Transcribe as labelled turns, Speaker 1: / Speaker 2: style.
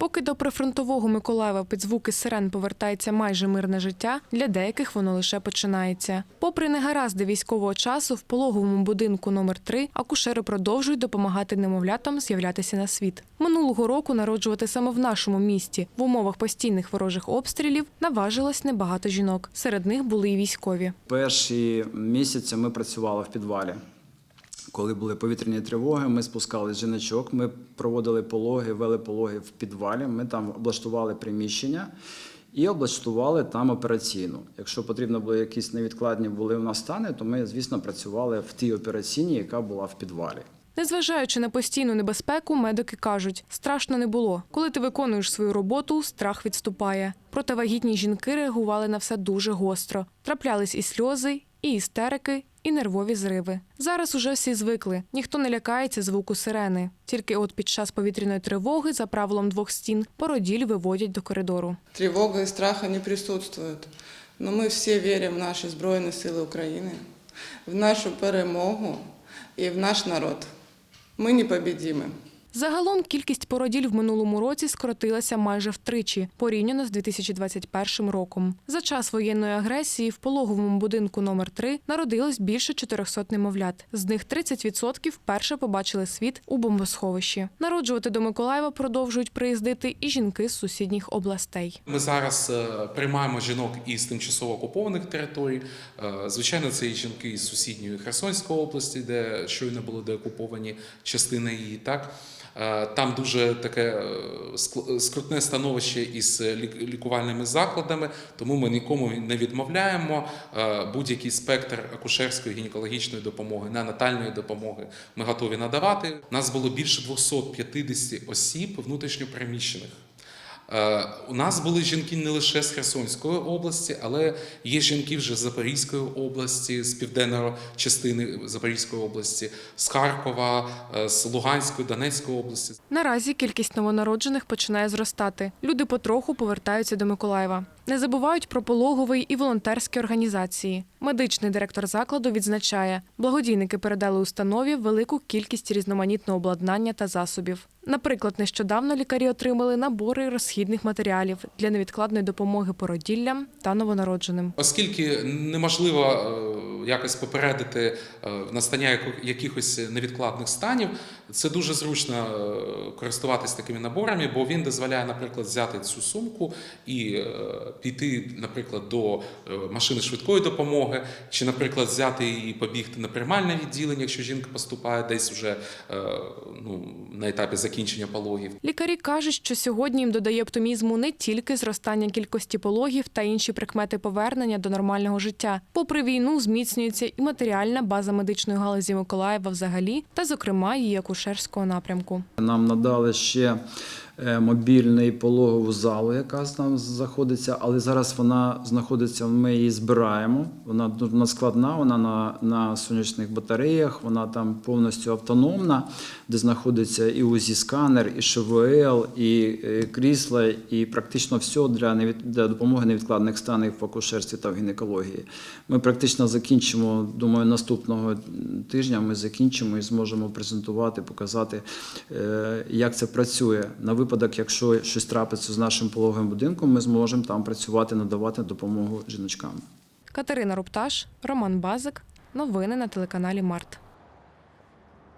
Speaker 1: Поки до прифронтового Миколаєва під звуки сирен повертається майже мирне життя, для деяких воно лише починається. Попри негаразди військового часу, в пологовому будинку номер 3 акушери продовжують допомагати немовлятам з'являтися на світ. Минулого року народжувати саме в нашому місті в умовах постійних ворожих обстрілів наважилось небагато жінок. Серед них були і військові.
Speaker 2: Перші місяці ми працювали в підвалі. Коли були повітряні тривоги, ми спускали жіночок, ми проводили пологи, вели пологи в підвалі. Ми там облаштували приміщення і облаштували там операційну. Якщо потрібно було якісь невідкладні були у нас стани, то ми, звісно, працювали в тій операційній, яка була в підвалі.
Speaker 1: Незважаючи на постійну небезпеку, медики кажуть, страшно не було. Коли ти виконуєш свою роботу, страх відступає. Проте вагітні жінки реагували на все дуже гостро. Траплялись і сльози, і істерики, і нервові зриви. Зараз уже всі звикли. Ніхто не лякається звуку сирени. Тільки от під час повітряної тривоги, за правилом двох стін, породіль виводять до коридору.
Speaker 3: Тривога і страха не присутствують. Но ми всі віримо в наші Збройні Сили України, в нашу перемогу і в наш народ. Ми непобідімі.
Speaker 1: Загалом кількість породіль в минулому році скоротилася майже втричі, порівняно з 2021 роком. За час воєнної агресії в пологовому будинку номер 3 народилось більше 400 немовлят. З них 30% вперше побачили світ у бомбосховищі. Народжувати до Миколаєва продовжують приїздити і жінки з сусідніх областей.
Speaker 4: Ми зараз е, приймаємо жінок із тимчасово окупованих територій. Е, Звичайно, це і жінки із сусідньої Херсонської області, де щойно були деокуповані частини її. Так там дуже таке е, скрутне становище із лік- лікувальними закладами, тому ми нікому не відмовляємо. Е, Будь-який спектр акушерської гінекологічної допомоги, неонатальної допомоги ми готові надавати. У нас було більше 250 осіб внутрішньопереміщених. Е, У нас були жінки не лише з Херсонської області, але є жінки вже з Запорізької області, з південної частини Запорізької області, з Харкова, е, з Луганської, Донецької області.
Speaker 1: Наразі кількість новонароджених починає зростати. Люди потроху повертаються до Миколаєва. Не забувають про пологовий і волонтерські організації. Медичний директор закладу відзначає, благодійники передали установі велику кількість різноманітного обладнання та засобів. Наприклад, нещодавно лікарі отримали набори розхідних матеріалів для невідкладної допомоги породіллям та новонародженим.
Speaker 4: Оскільки неможливо е, якось попередити е, настання якихось невідкладних станів, це дуже зручно е, користуватись такими наборами, бо він дозволяє, наприклад, взяти цю сумку і е, піти, наприклад, до машини швидкої допомоги, чи, наприклад, взяти і побігти на приймальне відділення, якщо жінка поступає десь вже ну, на етапі закінчення пологів.
Speaker 1: Лікарі кажуть, що сьогодні їм додає оптимізму не тільки зростання кількості пологів та інші прикмети повернення до нормального життя. Попри війну, зміцнюється і матеріальна база медичної галузі Миколаєва взагалі, та, зокрема, її акушерського напрямку.
Speaker 2: Нам надали ще мобільний пологову залу, яка там знаходиться, але зараз вона знаходиться, ми її збираємо. Вона дуже надскладна, вона на, на сонячних батареях, вона там повністю автономна, де знаходиться і УЗІ-сканер, і ШВЛ, і е, крісла, і практично все для, невід, для допомоги невідкладних станів в акушерстві та в гінекології. Ми практично закінчимо, думаю, наступного тижня ми закінчимо і зможемо презентувати, показати, е, як це працює. На випадок, якщо щось трапиться з нашим пологовим будинком, ми зможемо там працювати, надавати допомогу жіночкам.
Speaker 1: Катерина Рупташ, Роман Базик. Новини на телеканалі Март.